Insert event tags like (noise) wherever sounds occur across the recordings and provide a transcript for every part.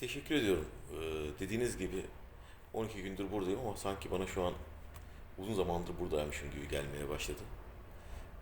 Teşekkür ediyorum. Ee, dediğiniz gibi 12 gündür buradayım ama sanki bana şu an uzun zamandır buradaymışım gibi gelmeye başladı.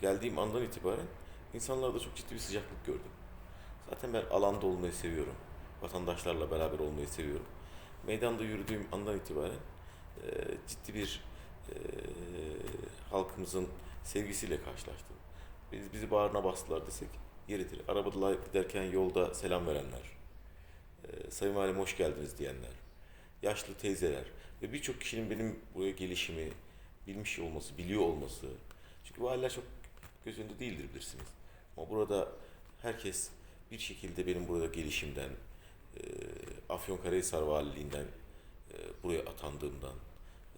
Geldiğim andan itibaren insanlarda çok ciddi bir sıcaklık gördüm. Zaten ben alanda olmayı seviyorum. Vatandaşlarla beraber olmayı seviyorum. Meydanda yürüdüğüm andan itibaren e, ciddi bir e, halkımızın sevgisiyle karşılaştım. Biz, bizi bağrına bastılar desek yeridir. Arabada giderken yolda selam verenler, Sayın Valim hoş geldiniz diyenler, yaşlı teyzeler ve birçok kişinin benim buraya gelişimi bilmiş olması, biliyor olması. Çünkü valiler çok göz önünde değildir bilirsiniz. Ama burada herkes bir şekilde benim burada gelişimden, e, Afyonkarahisar Valiliğinden e, buraya atandığımdan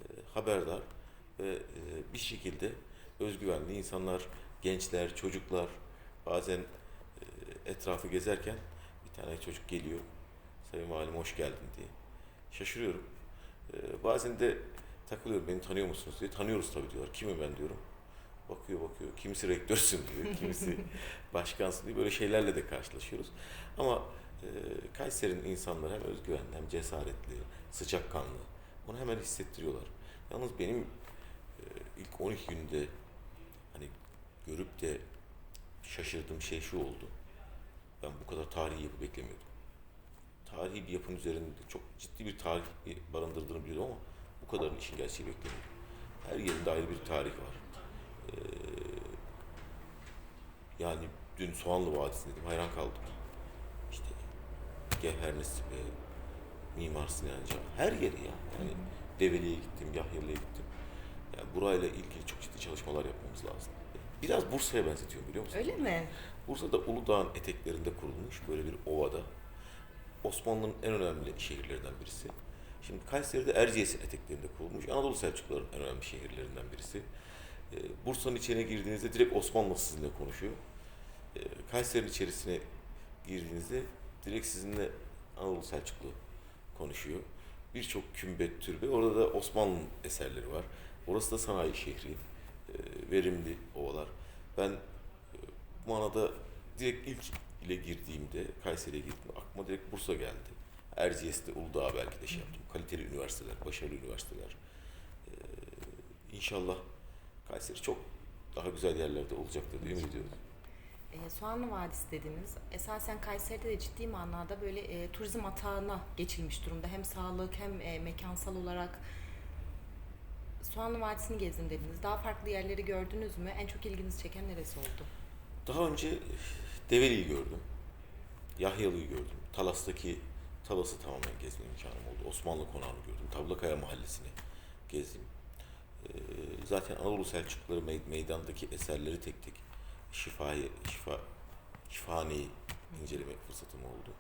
e, haberdar ve bir şekilde özgüvenli insanlar, gençler, çocuklar bazen etrafı gezerken bir tane çocuk geliyor. Sayın Valim hoş geldin diye. Şaşırıyorum. E, bazen de takılıyorum beni tanıyor musunuz diye. Tanıyoruz tabii diyorlar. Kimim ben diyorum. Bakıyor bakıyor. Kimisi rektörsün (laughs) diyor. Kimisi başkansın diyor. Böyle şeylerle de karşılaşıyoruz. Ama e, Kayseri'nin insanları hem özgüvenli hem cesaretli, sıcakkanlı. Onu hemen hissettiriyorlar. Yalnız benim e, ilk 12 günde hani görüp de şaşırdığım şey şu oldu. Ben bu kadar tarihi yapı beklemiyordum. Tarihi bir yapının üzerinde çok ciddi bir tarih barındırdığını biliyordum ama bu kadarın işin gerçeği beklemiyordum. Her yerinde ayrı bir tarih var. Ee, yani dün Soğanlı Vadisi'ndeydim, hayran kaldım. İşte Gevher Nesibe, Mimar Sinan Can, her yeri ya. Yani Develi'ye gittim, Yahya'lı'ya gittim. Yani burayla ilgili çok ciddi çalışmalar yapmamız lazım. Biraz Bursa'ya benzetiyorum biliyor musun? Öyle mi? Bursa'da Uludağ'ın eteklerinde kurulmuş böyle bir ovada. Osmanlı'nın en önemli şehirlerinden birisi. Şimdi Kayseri'de Erciyes'in eteklerinde kurulmuş. Anadolu Selçukluların en önemli şehirlerinden birisi. Ee, Bursa'nın içine girdiğinizde direkt Osmanlı sizinle konuşuyor. Ee, Kayseri'nin içerisine girdiğinizde direkt sizinle Anadolu Selçuklu konuşuyor. Birçok kümbet, türbe. Orada da Osmanlı eserleri var. Orası da sanayi şehri. Ee, verimli ovalar. Ben e, bu manada direkt ilk ile girdiğimde, Kayseri'ye girdiğimde aklıma direkt Bursa geldi. Erciyes'te, Uludağ belki de şey yaptım. Kaliteli üniversiteler, başarılı üniversiteler. Ee, inşallah Kayseri çok daha güzel yerlerde olacaktır diye ümit ediyoruz. E, Soğanlı Vadisi dediniz. Esasen Kayseri'de de ciddi manada böyle e, turizm atağına geçilmiş durumda. Hem sağlık hem e, mekansal olarak. Soğanlı Vadisi'ni gezdim dediniz. Daha farklı yerleri gördünüz mü? En çok ilginizi çeken neresi oldu? Daha önce Develi'yi gördüm. Yahyalı'yı gördüm. Talas'taki Talas'ı tamamen gezme imkanım oldu. Osmanlı Konağı'nı gördüm. Tablakaya Mahallesi'ni gezdim. Ee, zaten Anadolu Selçukluları mey- meydandaki eserleri tek tek şifayı, şifa, şifahaneyi inceleme fırsatım oldu.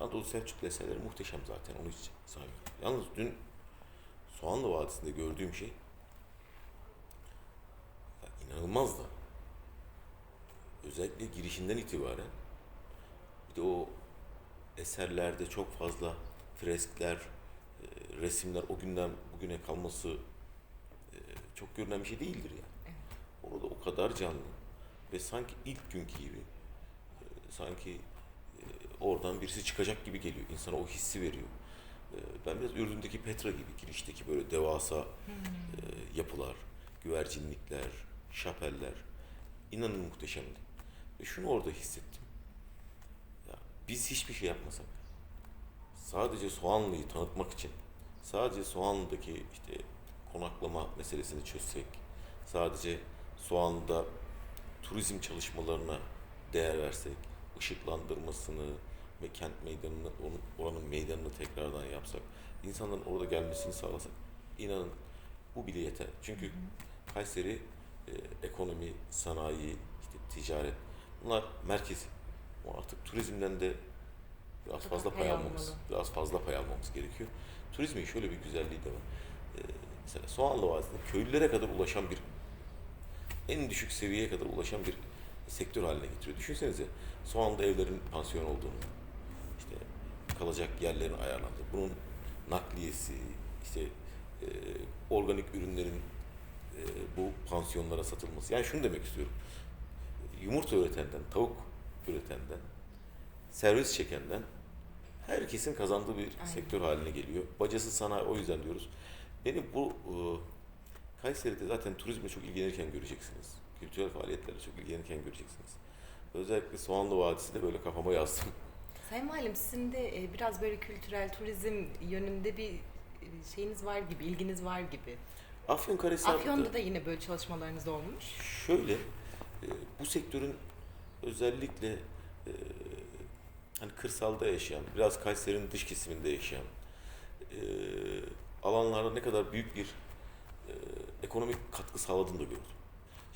Anadolu Selçuklu eserleri muhteşem zaten. Onu hiç saymıyorum. Yalnız dün Soğanlı Vadisi'nde gördüğüm şey inanılmazdı özellikle girişinden itibaren bir de o eserlerde çok fazla freskler, e, resimler o günden bugüne kalması e, çok görünen bir şey değildir yani. Orada o kadar canlı ve sanki ilk günkü gibi e, sanki e, oradan birisi çıkacak gibi geliyor. İnsana o hissi veriyor. E, Ben biraz Ürdün'deki Petra gibi girişteki böyle devasa e, yapılar, güvercinlikler, şapeller inanın muhteşemdi. Şunu orada hissettim. Ya biz hiçbir şey yapmasak, sadece Soğanlı'yı tanıtmak için, sadece Soğanlı'daki işte konaklama meselesini çözsek, sadece Soğanlı'da turizm çalışmalarına değer versek, ışıklandırmasını ve kent meydanını, onun, oranın meydanını tekrardan yapsak, insanların orada gelmesini sağlasak, inanın bu bile yeter. Çünkü Kayseri e, ekonomi, sanayi, işte ticaret bunlar merkezi. Ama artık turizmden de biraz fazla pay almamız, biraz fazla pay almamız gerekiyor. Turizmin şöyle bir güzelliği de var. E, mesela Soğanlı Vadisi'nde köylülere kadar ulaşan bir en düşük seviyeye kadar ulaşan bir sektör haline getiriyor. Düşünsenize Soğan'da evlerin pansiyon olduğunu, işte kalacak yerlerin ayarlandığı, bunun nakliyesi, işte e, organik ürünlerin e, bu pansiyonlara satılması. Yani şunu demek istiyorum. Yumurta üretenden, tavuk üretenden, servis çekenden herkesin kazandığı bir Aynen. sektör haline geliyor. Bacası sanayi o yüzden diyoruz. Benim bu e, Kayseri'de zaten turizmle çok ilgilenirken göreceksiniz. Kültürel faaliyetlerle çok ilgilenirken göreceksiniz. Özellikle Soğanlı Vadisi de böyle kafama yazdım. Sayın Valim sizin de e, biraz böyle kültürel turizm yönünde bir e, şeyiniz var gibi, ilginiz var gibi. Afyonkarahisar'da Afyon'da da yine böyle çalışmalarınız olmuş. şöyle bu sektörün özellikle e, hani kırsalda yaşayan, biraz Kayseri'nin dış kesiminde yaşayan e, alanlarda ne kadar büyük bir e, ekonomik katkı sağladığını da gördüm.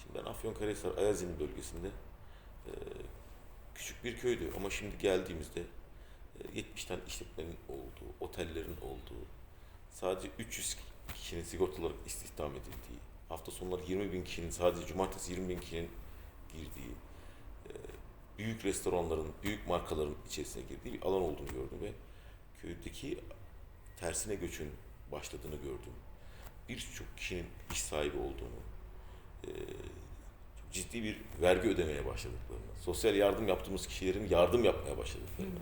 Şimdi ben Afyonkarahisar Ayazi'nin bölgesinde küçük bir köydü ama şimdi geldiğimizde e, 70 tane işletmenin olduğu, otellerin olduğu, sadece 300 kişinin sigortalı istihdam edildiği, hafta sonları 20 bin kişinin, sadece cumartesi 20 bin kişinin girdiği, e, büyük restoranların, büyük markaların içerisine girdiği bir alan olduğunu gördüm ve köydeki tersine göçün başladığını gördüm. Birçok kişinin iş sahibi olduğunu, e, çok ciddi bir vergi ödemeye başladıklarını, sosyal yardım yaptığımız kişilerin yardım yapmaya başladıklarını,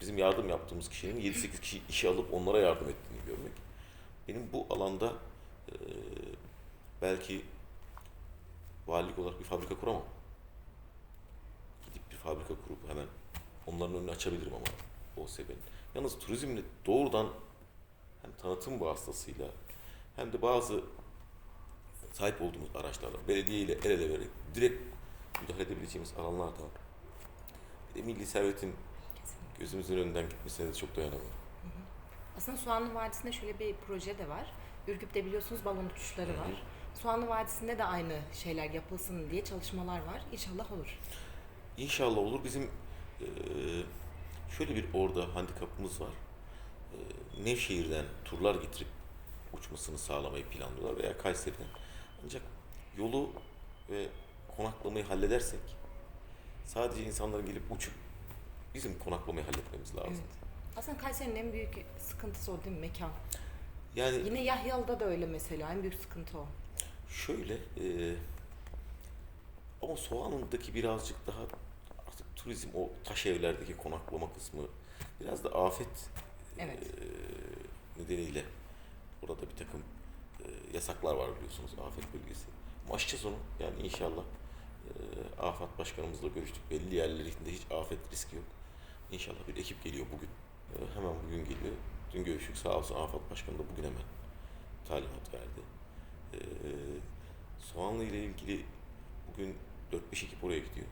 bizim yardım yaptığımız kişilerin 7-8 kişi işe alıp onlara yardım ettiğini görmek. Benim bu alanda e, belki valilik olarak bir fabrika kuramam. Fabrika kurup hemen onların önünü açabilirim ama OSB'nin. Yalnız turizmle doğrudan hem tanıtım vasıtasıyla hem de bazı sahip olduğumuz araçlarla belediye ile el ele vererek direkt müdahale edebileceğimiz alanlar da var. Bir de milli servetin gözümüzün önünden gitmesine de çok dayanamıyorum. Aslında Soğanlı Vadisi'nde şöyle bir proje de var. Ürgüp'te biliyorsunuz balon uçuşları var. Soğanlı Vadisi'nde de aynı şeyler yapılsın diye çalışmalar var. İnşallah olur. İnşallah olur. Bizim eee, şöyle bir orada handikapımız var. Eee, Nevşehir'den turlar getirip uçmasını sağlamayı planlıyorlar veya Kayseri'den. Ancak yolu ve konaklamayı halledersek sadece insanların gelip uçup bizim konaklamayı halletmemiz lazım. Evet. Aslında Kayseri'nin en büyük sıkıntısı o değil mi? Mekan. Yani Yine Yahyalı'da da öyle mesela. En büyük sıkıntı o. Şöyle, e, ama Soğanlı'daki birazcık daha turizm, o taş evlerdeki konaklama kısmı biraz da afet Evet. e, nedeniyle orada bir takım e, yasaklar var biliyorsunuz afet bölgesi. Ama aşacağız onu yani inşallah. E, Afet Başkanımızla görüştük. Belli yerlerinde hiç afet riski yok. İnşallah bir ekip geliyor bugün. E, hemen bugün geliyor. Dün görüştük sağ olsun Afet Başkanı da bugün hemen talimat verdi. Ee, Soğanlı ile ilgili bugün 4-5 ekip oraya gidiyor.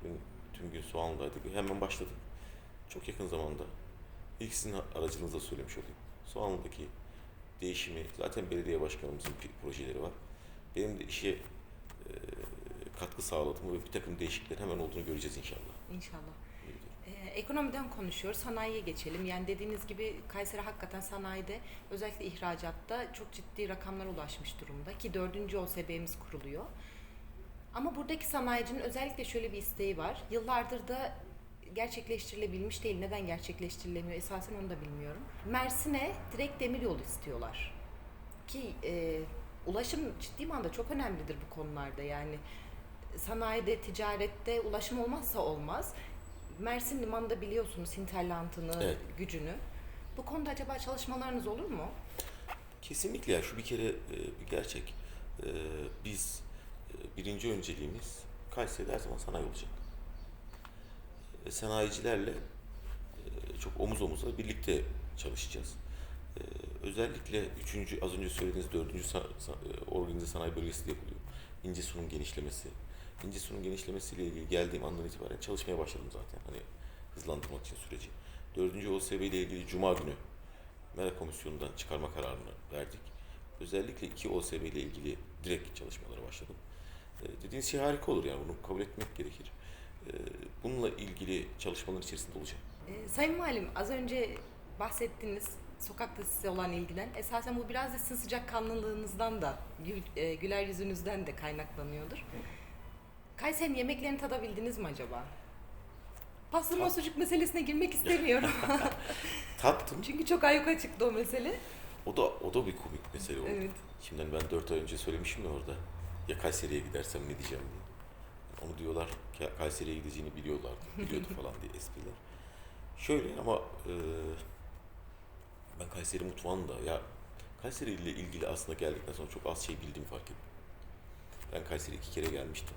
Bugün tüm gün Soğanlı'daydık. Hemen başladık. Çok yakın zamanda. İlk sizin aracınızda söylemiş olayım. Soğanlı'daki değişimi, zaten belediye başkanımızın projeleri var. Benim de işe e, katkı sağladığımı ve bir takım değişiklikler hemen olduğunu göreceğiz inşallah. İnşallah. Ee, ekonomiden konuşuyoruz. Sanayiye geçelim. Yani dediğiniz gibi Kayseri hakikaten sanayide özellikle ihracatta çok ciddi rakamlara ulaşmış durumda ki dördüncü OSB'miz kuruluyor. Ama buradaki sanayicinin özellikle şöyle bir isteği var. Yıllardır da gerçekleştirilebilmiş değil. Neden gerçekleştirilemiyor? Esasen onu da bilmiyorum. Mersin'e direkt demir yolu istiyorlar. Ki e, ulaşım ciddi manada çok önemlidir bu konularda. Yani sanayide, ticarette ulaşım olmazsa olmaz. Mersin Limanı'nda biliyorsunuz hinterlandını, Evet. gücünü. Bu konuda acaba çalışmalarınız olur mu? Kesinlikle ya şu bir kere e, bir gerçek. E, biz birinci önceliğimiz Kayseri'de her zaman sanayi olacak. E, sanayicilerle e, çok omuz omuza birlikte çalışacağız. E, özellikle üçüncü, az önce söylediğiniz dördüncü sa- sa- e, organize sanayi bölgesi de yapılıyor. İncesu'nun genişlemesi. İncesu'nun genişlemesiyle ilgili geldiğim andan itibaren çalışmaya başladım zaten. Hani hızlandırmak için süreci. Dördüncü OSB ile ilgili Cuma günü Mera Komisyonu'ndan çıkarma kararını verdik. Özellikle iki OSB ile ilgili direkt çalışmalara başladım. Ee, dediğiniz şey harika olur yani bunu kabul etmek gerekir. Ee, bununla ilgili çalışmaların içerisinde olacağım. Ee, Sayın Valim az önce bahsettiniz sokakta size olan ilgiden. Esasen bu biraz da sizin sıcakkanlılığınızdan da, e, güler yüzünüzden de kaynaklanıyordur. Kayseri'nin yemeklerini tadabildiniz mi acaba? Pastırma Tat- sucuk meselesine girmek istemiyorum. (laughs) Tattım. Çünkü çok ayyuka çıktı o mesele. O da o da bir komik mesele oldu. Evet. Şimdi hani ben 4 ay önce söylemişim ya orada. Ya Kayseri'ye gidersem ne diyeceğim diye. Onu diyorlar Kayseri'ye gideceğini biliyorlardı, biliyordu falan diye espriler. Şöyle ama e, ben Kayseri mutfağını da ya Kayseri ile ilgili aslında geldikten sonra çok az şey bildiğimi fark ettim. Ben Kayseri'ye iki kere gelmiştim.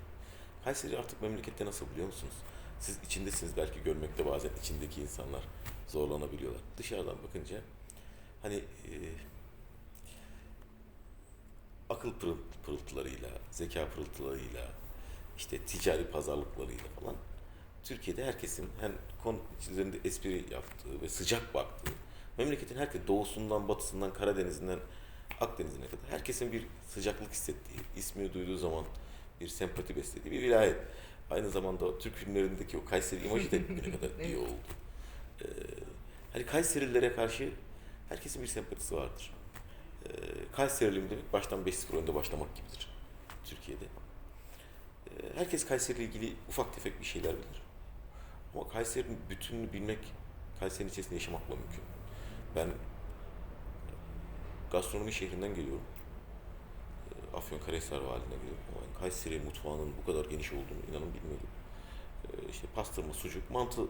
Kayseri artık memlekette nasıl biliyor musunuz? Siz içindesiniz belki görmekte bazen içindeki insanlar zorlanabiliyorlar. Dışarıdan bakınca hani e, akıl pırıl- pırıltılarıyla, zeka pırıltılarıyla, işte ticari pazarlıklarıyla falan Türkiye'de herkesin hem konu üzerinde espri yaptığı ve sıcak baktığı, memleketin herkes doğusundan, batısından, Karadeniz'inden Akdeniz'ine kadar herkesin bir sıcaklık hissettiği, ismini duyduğu zaman bir sempati beslediği bir vilayet. Aynı zamanda Türk filmlerindeki o Kayseri imajı da bugüne kadar (laughs) iyi oldu. Ee, hani Kayserililere karşı herkesin bir sempatisi vardır. Ee, Kayseriliyim demek baştan 5-0 önde başlamak gibidir Türkiye'de. Ee, herkes Kayseri ile ilgili ufak tefek bir şeyler bilir. Ama Kayseri'nin bütününü bilmek, Kayseri'nin içerisinde yaşamakla mümkün. Ben gastronomi şehrinden geliyorum. Ee, Afyonkarahisar valiliğinden geliyorum. Ama Kayseri mutfağının bu kadar geniş olduğunu inanın bilmiyordum. Ee, işte pastırma, sucuk, mantı,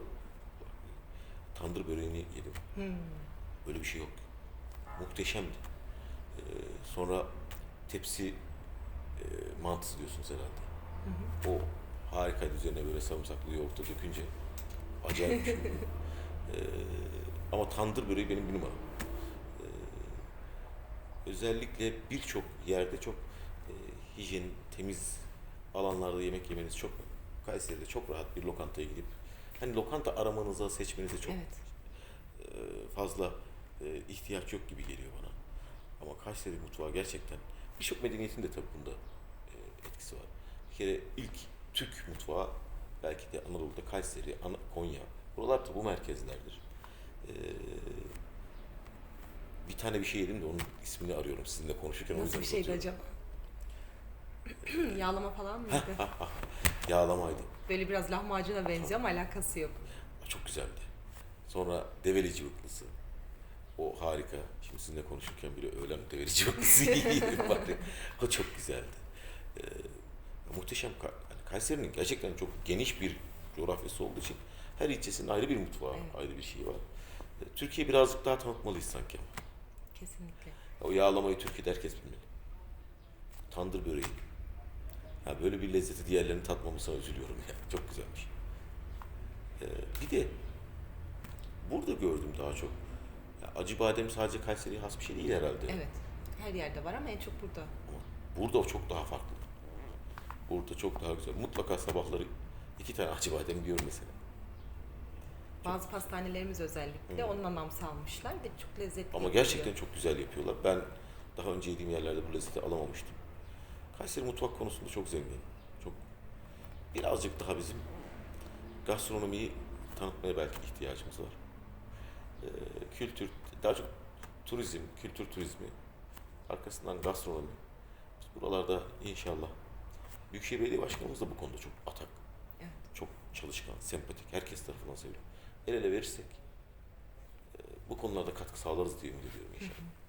tandır böreğini yedim. Hmm. Böyle bir şey yok. Muhteşemdi. Ee, sonra tepsi e, mantısı diyorsunuz herhalde. O harikaydı üzerine böyle sarımsaklı yoğurtta dökünce. Acayip bir şey. (laughs) Ee, ama tandır böreği benim bir numaram. Ee, özellikle birçok yerde çok e, hijyen, temiz alanlarda yemek yemeniz çok Kayseri'de çok rahat bir lokantaya gidip hani lokanta aramanıza, seçmenize çok Evet. e, fazla e, ihtiyaç yok gibi geliyor bana. Ama Kayseri mutfağı gerçekten birçok medeniyetin de tabii bunda e, etkisi var. Bir kere ilk Türk mutfağı belki de Anadolu'da Kayseri, Ana- Konya. Buralar da bu merkezlerdir. E, bir tane bir şey yedim de onun ismini arıyorum sizinle konuşurken. Nasıl bir şeydi acaba? (clears throat) Yağlama falan mıydı? (laughs) Yağlamaydı. Böyle biraz lahmacuna benziyor ama alakası yok. Çok güzeldi. Sonra develi cıvıklısı. O harika. Şimdi sizinle konuşurken bile develi cıvıklısı yiyelim bari. O çok güzeldi. Ee, muhteşem. Hani Kayseri'nin gerçekten çok geniş bir coğrafyası olduğu için her ilçesinin ayrı bir mutfağı, Evet. ayrı bir şeyi var. Ee, Türkiye birazcık daha tanıtmalıyız sanki ama. Kesinlikle. O yağlamayı Türkiye'de herkes bilmeli. Tandır böreği. Ha böyle bir lezzeti diğerlerini tatmamasına üzülüyorum ya. (laughs) Çok güzelmiş. Ee, bir de burada gördüm daha çok. Acı badem sadece Kayseri'ye has bir şey değil herhalde. Evet. Her yerde var ama en çok burada. Burada çok daha farklı. Burada çok daha güzel. Mutlaka sabahları iki tane acı badem yiyorum mesela. Bazı pastanelerimiz özellikle Hı. onun anlamsı almışlar ve çok lezzetli Ama gerçekten çok güzel yapıyorlar. Ben daha önce yediğim yerlerde bu lezzeti alamamıştım. Kayseri mutfak konusunda çok zengin. Çok birazcık daha bizim gastronomiyi tanıtmaya belki ihtiyacımız var. Ee, kültür, daha çok turizm, kültür turizmi, arkasından gastronomi. Biz buralarda inşallah Büyükşehir Belediye Başkanımız da bu konuda çok atak, Evet. çok çalışkan, sempatik, herkes tarafından seviliyor. El ele verirsek e, bu konularda katkı sağlarız diye ümit ediyorum inşallah.